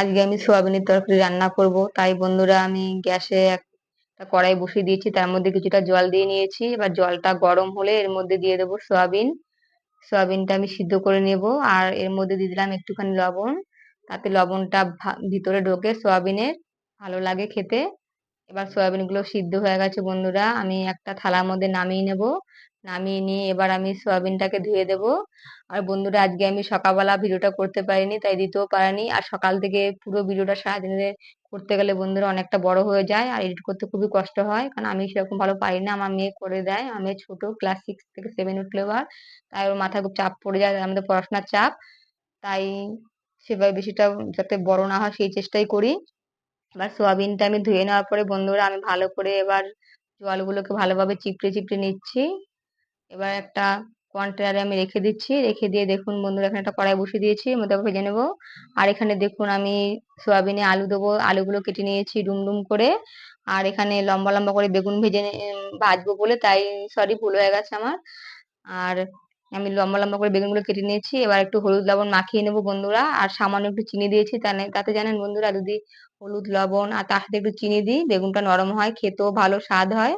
আজকে আমি সোয়াবিনের তরকারি রান্না করব। তাই বন্ধুরা, আমি গ্যাসে একটা কড়াই বসিয়ে দিয়েছি। তার মধ্যে কিছুটা জল দিয়ে নিয়েছি। এবার জলটা গরম হলে এর মধ্যে দিয়ে দেবো সোয়াবিন। সোয়াবিনটা আমি সিদ্ধ করে নেব। আর এর মধ্যে দিয়ে দিলাম একটুখানি লবণ। তাতে লবণটা ভিতরে ঢোকে সোয়াবিনের। ভালো লাগে খেতে। এবার সোয়াবিনগুলো সিদ্ধ হয়ে গেছে বন্ধুরা। আমি একটা থালার মধ্যে নামিয়ে নেব। নামিয়ে নিয়ে এবার আমি সোয়াবিনটাকে ধুয়ে দেব। আর বন্ধুরা, আজকে আমি সকালবেলা ভিডিওটা করতে পারিনি, তাই দিতেও পারিনি। আর সকাল থেকে পুরো ভিডিওটা সারাদিনে করতে গেলে বন্ধুরা অনেকটা বড় হয়ে যায় আর এডিট করতে খুবই কষ্ট হয়। কারণ আমি সেরকম ভালো পারি না, আমার মেয়ে করে দেয়। আমি ছোট ক্লাস সিক্স থেকে সেভেন উঠলে এবার তাই ওর মাথায় খুব চাপ পড়ে যায়, আমাদের পড়াশোনার চাপ। তাই সেভাবে বেশিটা যাতে বড় না হয় সেই চেষ্টাই করি। এবার সোয়াবিনটা আমি ধুয়ে নেওয়ার পরে বন্ধুরা, আমি ভালো করে এবার জলগুলোকে ভালোভাবে চিপড়ে চিপড়ে নিচ্ছি। এবার একটা কন্টেনারে আমি রেখে দিচ্ছি। রেখে দিয়ে দেখুন বন্ধুরা এখানে একটা কড়াই বসিয়ে দিয়েছি মধ্যে ভেজে নেব। আর এখানে দেখুন আমি সোয়াবিনে আলু দেবো, আলুগুলো কেটে নিয়েছি ডুম ডুম করে। আর এখানে লম্বা লম্বা করে বেগুন ভেজে ভাজবো বলে, তাই সরি ভুল হয়ে গেছে আমার। আর আমি লম্বা লম্বা করে বেগুনগুলো কেটে নিয়েছি। এবার একটু হলুদ লবণ মাখিয়ে নেব বন্ধুরা। আর সামান্য একটু চিনি দিয়েছি তাতে জানেন বন্ধুরা যদি হলুদ লবণ আর তার সাথে একটু চিনি দিই, বেগুনটা নরম হয়, খেতেও ভালো স্বাদ হয়।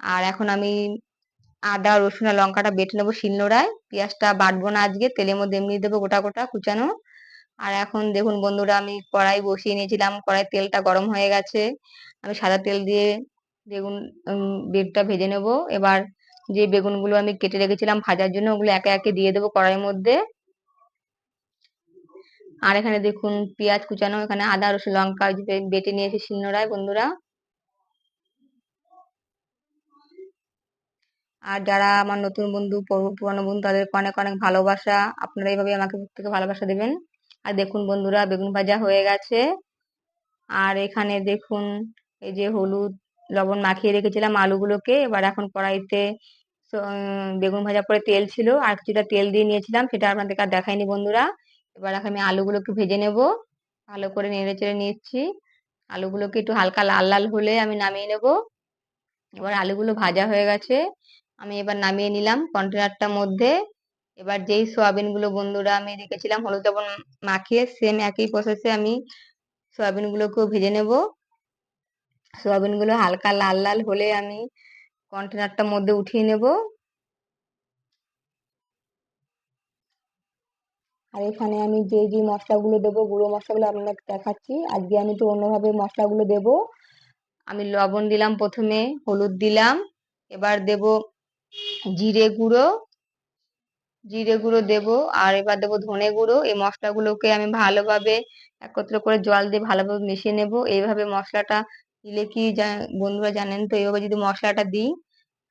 আর এখন আমি আদা, রসুন আর লঙ্কাটা বেটে নেব শিলনোড়ায়। পেঁয়াজটা বাটবো না আজকে, তেলের মধ্যে এমনি দেবো গোটা গোটা কুচানো। আর এখন দেখুন বন্ধুরা, আমি কড়াই বসিয়ে নিয়েছিলাম কড়াই তেলটা গরম হয়ে গেছে। আমি সাদা তেল দিয়ে বেগুন বেগটা ভেজে নেব। এবার যে বেগুনগুলো আমি কেটে রেখেছিলাম ভাজার জন্য, ওগুলো একে একে দিয়ে দেবো কড়াইয়ের মধ্যে। আর এখানে দেখুন পেঁয়াজ কুচানো, এখানে আদা, রসুন, লঙ্কা বেটে নিয়েছি শিলনোড়ায় বন্ধুরা। আর যারা আমার নতুন বন্ধু পুরনো বন্ধু, তাদেরকে অনেক অনেক ভালোবাসা। আপনারা এইভাবে আমাকে থেকে ভালোবাসা দেবেন। আর দেখুন বন্ধুরা, বেগুন ভাজা হয়ে গেছে। আর এখানে দেখুন, এই যে হলুদ, লবণ মাখিয়ে রেখেছিলাম আলুগুলোকে। এবার এখন কড়াইতে বেগুন ভাজা পরে তেল ছিল। আর কিছুটা তেল দিয়ে নিয়েছিলাম, সেটা আপনাদেরকে আর দেখাইনি বন্ধুরা। এবার এখন আমি আলুগুলোকে ভেজে নেব। ভালো করে নেড়ে চেড়ে নিচ্ছি। আলুগুলোকে একটু হালকা লাল লাল হলে আমি নামিয়ে নেব। এবার আলুগুলো ভাজা হয়ে গেছে। আমি এবার নামিয়ে নিলাম কন্টেনারটার মধ্যে। এবার যেই সোয়াবিনগুলো বন্ধুরা আমি রেখেছিলাম হলুদ লবণ মাখিয়ে সেম একই প্রসেসে আমি সোয়াবিন গুলোকেও ভেজে নেব। সোয়াবিনগুলো হালকা লাল লাল হলে আমি কন্টেনারটার মধ্যে উঠিয়ে নেব। আর এখানে আমি যে যে মশলাগুলো দেবো, গুঁড়ো মশলাগুলো আপনাকে দেখাচ্ছি। আজকে আমি তো অন্যভাবে মশলাগুলো দেব। আমি লবণ দিলাম প্রথমে, হলুদ দিলাম। এবার দেব জিরে গুঁড়ো জিরে গুঁড়ো দেব, আর এবার দেবো ধনে গুঁড়ো। এই মশলাগুলোকে আমি ভালোভাবে একত্র করে জল দিয়ে ভালোভাবে মিশিয়ে নেব। এইভাবে মশলাটা দিলে কি বন্ধুরা জানেন তো, এইভাবে যদি মশলাটা দিই,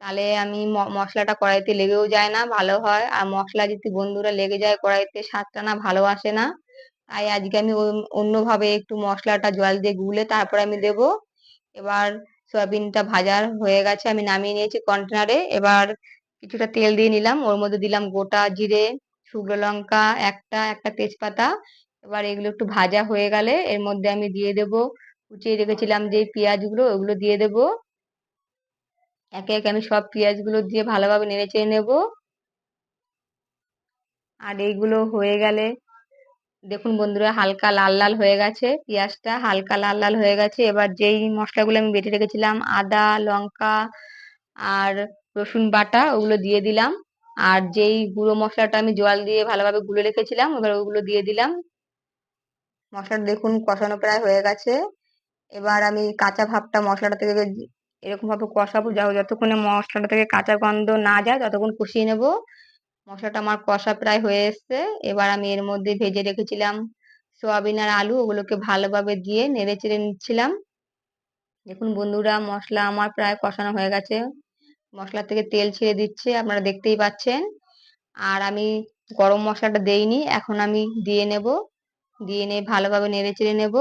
তাহলে আমি মশলাটা কড়াইতে লেগেও যায় না, ভালো হয়। আর মশলা যদি বন্ধুরা লেগে যায় কড়াইতে, স্বাদটা না ভালো আসে না। তাই আজকে আমি অন্যভাবে একটু মশলাটা জল দিয়ে গুলে তারপর আমি দেব। এবার সয়াবিনটা ভাজা হয়ে গেছে, আমি নামিয়ে নিয়েছি কন্টেনারে এবার কিছুটা তেল দিয়ে নিলাম, ওর মধ্যে দিলাম গোটা জিরে, শুকনো লঙ্কা, একটা একটা তেজপাতা। এবার এগুলো একটু ভাজা হয়ে গেলে এর মধ্যে আমি দিয়ে দেব, কুচিয়ে রেখেছিলাম যে পেঁয়াজগুলো, ওগুলো দিয়ে দেব। একে একে আমি সব পেঁয়াজগুলো দিয়ে ভালোভাবে নেড়ে চেড়ে নেব। আর এইগুলো হয়ে গেলে দেখুন বন্ধুরা, হালকা লাল লাল হয়ে গেছে পেঁয়াজটা, হালকা লাল লাল হয়ে গেছে। এবার যেই মশলাগুলো আমি বেটে রেখেছিলাম, আদা, লঙ্কা আর রসুন বাটা, ওগুলো দিয়ে দিলাম। আর যেই গুঁড়ো মশলাটা আমি জল দিয়ে ভালোভাবে গুলে রেখেছিলাম, এবার ওগুলো দিয়ে দিলাম। মশলাটা দেখুন কষানো প্রায় হয়ে গেছে। এবার আমি কাঁচা ভাবটা মশলাটা থেকে এরকম ভাবে কষাবো যতক্ষণে মশলাটা থেকে কাঁচা গন্ধ না যায়, ততক্ষণ কষিয়ে নেব। মশলাটা আমার কষা প্রায় হয়ে এসছে। এবার আমি এর মধ্যে ভেজে রেখেছিলাম সোয়াবিন আর আলু। ওগুলোকে ভালোভাবে দিয়ে নেড়ে চেড়ে নিচ্ছিলাম। দেখুন বন্ধুরা, মশলা আমার প্রায় কষানো হয়ে গেছে। মশলা থেকে তেল ছেড়ে দিচ্ছে, আপনারা দেখতেই পাচ্ছেন। আর আমি গরম মশলাটা দেইনি, এখন আমি দিয়ে নেব। দিয়ে নিয়ে ভালোভাবে নেড়ে চেড়ে নেব।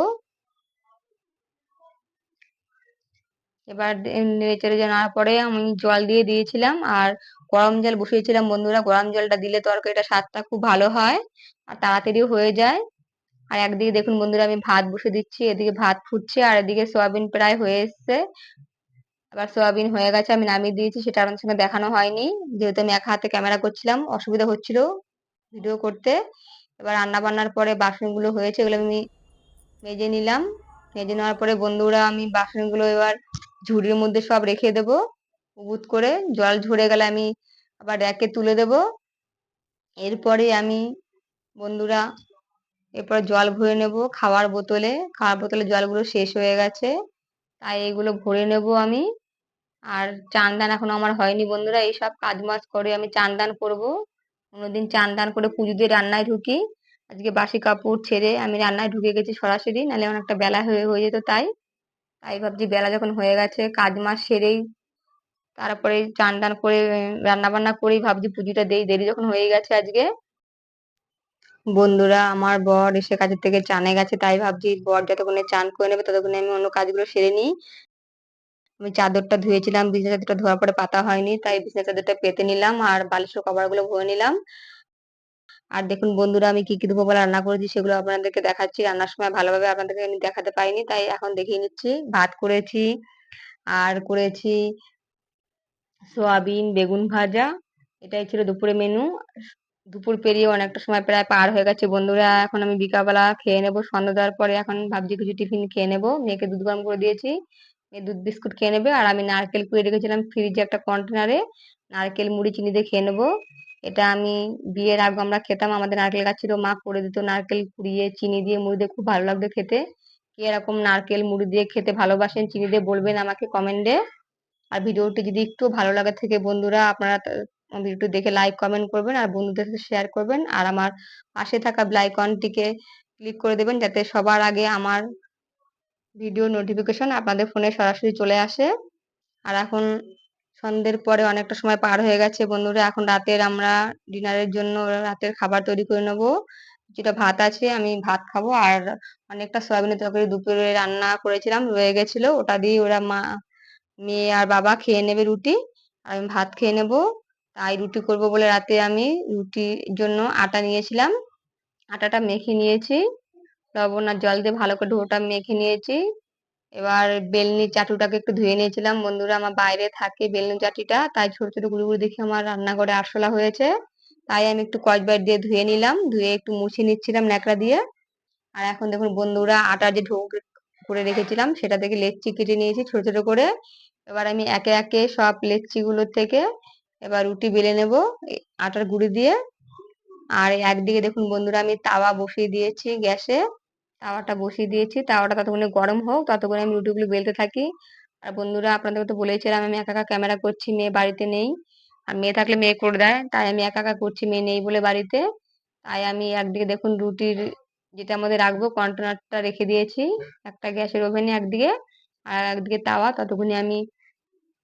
এবার নেড়ে চেড়ে নেওয়ার পরে আমি জল দিয়ে দিয়েছিলাম আর গরম জল বসিয়েছিলাম বন্ধুরা। গরম জলটা দিলে তরকারিটা স্বাদটা খুব ভালো হয় আর তাড়াতাড়িও হয়ে যায়। আর একদিকে দেখুন বন্ধুরা আমি ভাত বসে দিচ্ছি, এদিকে ভাত ফুটছে আর এদিকে সয়াবিন প্রায় হয়ে এসছে। এবার সোয়াবিন হয়ে গেছে, আমি নামিয়ে দিয়েছি, সেটা আপনার সঙ্গে দেখানো হয়নি। যেহেতু আমি এক হাতে ক্যামেরা করছিলাম, অসুবিধা হচ্ছিল ভিডিও করতে। এবার রান্না বান্নার পরে বাসনগুলো হয়েছে, এগুলো আমি মেজে নিলাম। মেজে নেওয়ার পরে বন্ধুরা আমি বাসনগুলো এবার ঝুড়ির মধ্যে সব রেখে দেব। উবুত করে জল ঝরে গেলে আমি আবার র্যাকে তুলে দেব। এরপরে আমি বন্ধুরা এরপর জল ভরে নেব খাওয়ার বোতলে। খাওয়ার বোতলে জলগুলো শেষ হয়ে গেছে। তাই এগুলো ভরে নেব আমি। আর চান দান এখনও আমার হয়নি বন্ধুরা। এইসব কাজ মাজ করে আমি চান দান করব। অন্যদিন চান দান করে পুজো দিয়ে রান্নায় ঢুকি। আজকে বাসি কাপড় ছেড়ে আমি রান্নায় ঢুকে গেছি সরাসরি। নাহলে অনেকটা বেলা হয়ে হয়ে যেত তাই। তাই ভাবছি বেলা যখন হয়ে গেছে, কাজ মাস সেরেই তারপরে চান টান করে রান্না বান্না করেই ভাবছি পুজোটা দেই। দেরি যখন হয়ে গেছে আজকে। বন্ধুরা, আমার বর এসে কাজের থেকে চানে গেছে, তাই ভাবছি বর যতক্ষণে চান করে নেবে, ততক্ষণে আমি অন্য কাজগুলো সেরে নিই। আমি চাদরটা ধুয়েছিলাম, বিছানা চাদরটা ধোয়ার পরে পাতা হয়নি, তাই বিছানা চাদরটা পেতে নিলাম আর বালিশের কভারগুলো ভরে নিলাম। আর দেখুন বন্ধুরা, আমি কি কি দুপুরবেলা রান্না করেছি সেগুলো আপনাদেরকে দেখাচ্ছি। রান্নার সময় ভালোভাবে আপনাদেরকে আমি দেখাতে পাইনি তাই এখন দেখিয়ে নিচ্ছি। ভাত করেছি, আর করেছি সোয়াবিন, বেগুন ভাজা। এটাই ছিল দুপুরে মেনু দুপুর পেরিয়ে অনেকটা সময় প্রায় পার হয়ে গেছে বন্ধুরা। এখন আমি বিকালবেলা খেয়ে নেব সন্ধ্যা দেওয়ার পরে এখন ভাবছি কিছু টিফিন খেয়ে নেব। মেয়েকে দুধ গরম করে দিয়েছি, মেয়ে দুধ বিস্কুট খেয়ে নেবে। আর আমি নারকেল কুড়িয়ে রেখেছিলাম ফ্রিজে একটা কন্টেনারে নারকেল, মুড়ি, চিনি দিয়ে খেয়ে নেব। এটা আমি বিয়ের আগে আমরা খেতাম, আমাদের নারকেল গাছ ছিল, মা করে দিত নারকেল কুড়িয়ে, চিনি দিয়ে মুড়ি দিয়ে খুব ভালো লাগতো খেতে। কে এরকম নারকেল মুড়ি দিয়ে খেতে ভালোবাসেন, চিনি দিয়ে বলবেন আমাকে কমেন্টে আর ভিডিওটি যদি একটু ভালো লাগে থেকে বন্ধুরা, আপনারা ভিডিওটি দেখে লাইক কমেন্ট করবেন আর বন্ধুদের সাথে শেয়ার করবেন। আর আমার পাশে থাকা ব্লাইকনটিকে ক্লিক করে দেবেন যাতে সবার আগে আমার ভিডিও নোটিফিকেশন আপনাদের ফোনে সরাসরি চলে আসে। আর এখন সন্ধ্যের পরে অনেকটা সময় পার হয়ে গেছে, বন্ধুরা। এখন রাতের আমরা ডিনারের জন্য রাতের খাবার তৈরি করে নেব। যেটা ভাত আছে, আমি ভাত খাব। আর অনেকটা সয়াবিনের তরকারি দুপুরে রান্না করেছিলাম, রয়ে গেছিল। ওটা দিয়ে ওরা মা, মেয়ে আর বাবা খেয়ে নেবে রুটি। আর আমি ভাত খেয়ে নেব। তাই রুটি করব বলে রাতে আমি রুটির জন্য আটা নিয়েছিলাম। আটাটা মেখে নিয়েছি। লবণ আর জল দিয়ে ভালো করে ডোটা মেখে নিয়েছি। এবার বেলনি চাটুটাকে একটু ধুয়ে নিয়েছিলাম। বন্ধুরা আমার বাইরে থাকে বেলনি চাটিটা, তাই ছোট ছোট গুঁড়ো গুঁড়ো দেখে আমার রান্নাঘরে আরশোলা হয়েছে। তাই আমি একটু কচবার দিয়ে ধুয়ে নিলাম, ধুয়ে একটু মুছে নিচ্ছিলাম ন্যাকড়া দিয়ে। আর এখন দেখুন বন্ধুরা আটা যে ঢোক করে রেখেছিলাম, সেটা থেকে লেচি কেটে নিয়েছি ছোট ছোট করে। এবার আমি একে একে সব লেচিগুলোর থেকে এবার রুটি বেলে নেব আটার গুঁড়ি দিয়ে। আর একদিকে দেখুন বন্ধুরা আমি তাওয়া বসিয়ে দিয়েছি গ্যাসে। তাওয়াটা বসিয়ে দিয়েছি। তাওয়াটা ততক্ষণে গরম হোক, ততক্ষণে আমি রুটিগুলো বেলতে থাকি। আর বন্ধুরা আপনাদের তো বলেছিলাম আমি একা একা ক্যামেরা করছি, মেয়ে বাড়িতে নেই। আর মেয়ে থাকলে মেয়ে করে দেয়, তাই আমি একা একা করছি, মেয়ে নেই বলে বাড়িতে। তাই আমি একদিকে দেখুন রুটির যেটা আমাদের রাখব, কন্টেনারটা রেখে দিয়েছি, একটা গ্যাসের ওভেনে একদিকে। আর একদিকে তাওয়া, ততক্ষণে আমি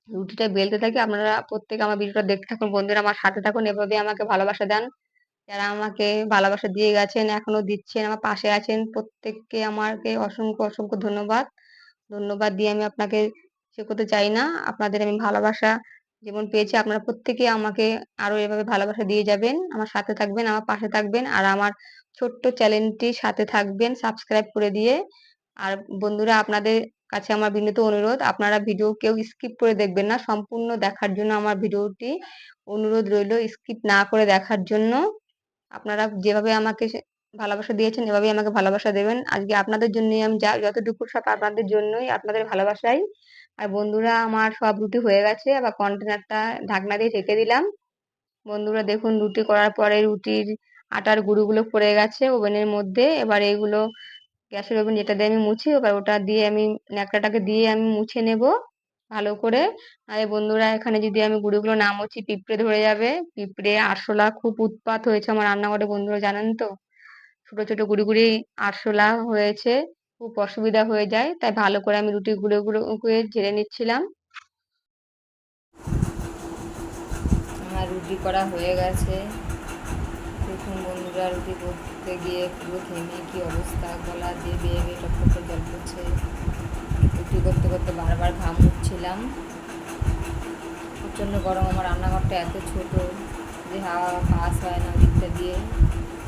রুটিটা বেলতে থাকি। আপনারা প্রত্যেকে আমার ভিডিওটা দেখতে থাকুন, বন্ধুরা আমার সাথে থাকুন এভাবে আমাকে ভালোবাসা দেন। যারা আমাকে ভালোবাসা দিয়ে গেছেন, এখনও দিচ্ছেন, আমার পাশে আছেন, প্রত্যেককে আমাকে অসংখ্য অসংখ্য ধন্যবাদ। ধন্যবাদ দিয়ে আমি আপনাকে সে করতে চাই না। আপনাদের আমি ভালোবাসা যেমন পেয়েছি, আপনারা প্রত্যেকে আমাকে আরও এভাবে ভালোবাসা দিয়ে যাবেন। আমার সাথে থাকবেন, আমার পাশে থাকবেন আর আমার ছোট্ট চ্যানেলটির সাথে থাকবেন, সাবস্ক্রাইব করে দিয়ে। আর বন্ধুরা, আপনাদের কাছে আমার বিনীত অনুরোধ, আপনারা ভিডিও কেউ স্কিপ করে দেখবেন না, সম্পূর্ণ দেখার জন্য আমার ভিডিওটি অনুরোধ রইল, স্কিপ না করে দেখার জন্য। আপনারা যেভাবে আমাকে ভালোবাসা দিয়েছেন, এভাবেই আমাকে ভালোবাসা দেবেন। আজকে আপনাদের জন্যই আমি যা, যতটুকু সব আপনাদের জন্যই, আপনাদের ভালোবাসাই। আর বন্ধুরা, আমার সব রুটি হয়ে গেছে আবার কন্টেনারটা ঢাকনা দিয়ে ঢেকে দিলাম। বন্ধুরা, দেখুন, রুটি করার পরে রুটির আটার গুঁড়োগুলো পড়ে গেছে ওভেনের মধ্যে। এবার এইগুলো গ্যাসের ওভেন যেটা দিয়ে আমি মুছি, এবার ওটা দিয়ে আমি ন্যাকড়াটাকে দিয়ে আমি মুছে নেব। ভালো করে। আর বন্ধুরা, এখানে যদি আমি গুঁড়োগুলো না মুছি পিঁপড়ে ধরে যাবে। পিঁপড়ে আরশোলা খুব উৎপাত হয়েছে আমার রান্নাঘরে, বন্ধুরা, জানেন তো? ছোট ছোট গুড়ি আরশোলা হয়েছে, খুব অসুবিধা হয়ে যায়। তাই ভালো করে আমি রুটি গুঁড়ো গুঁড়ো করে ঝেড়ে নিচ্ছিলাম। আমার রুটি করা হয়ে গেছে। দেখুন বন্ধুরা, রুটি করতে গিয়ে পুরো ঘেমে কি অবস্থা? গলা দিয়ে বেয়ে বেয়ে টপ জল করতে বারবার ঘাম উঠছিলাম প্রচণ্ড গরম আমার রান্নাঘরটা এত ছোট যে হাওয়া পাস হয় না দিকটা দিয়ে।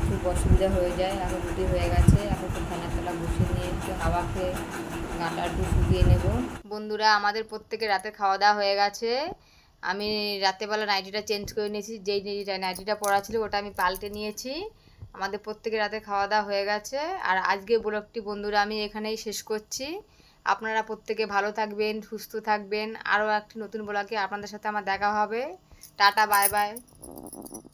খুব অসুবিধা হয়ে যায়, এখন রুটি হয়ে গেছে। এখন একটু ফ্যানের তলা বসে নিয়ে একটু হাওয়া খেয়ে গাটা একটু শুকিয়ে নেব। বন্ধুরা, আমাদের প্রত্যেকে রাতে খাওয়া দাওয়া হয়ে গেছে। আমি রাতেরবেলা নাইটিটা চেঞ্জ করে নিয়েছি। যেই নাইটিটা পরা ছিল ওটা আমি পাল্টে নিয়েছি। আমাদের প্রত্যেকের রাতে খাওয়া দাওয়া হয়ে গেছে। আর আজকে ব্লগটি বন্ধুরা আমি এখানেই শেষ করছি। আপনারা প্রত্যেকে ভালো থাকবেন, সুস্থ থাকবেন। আরও একটি নতুন ব্লগে আপনাদের সাথে আমার দেখা হবে। Tata, bye bye.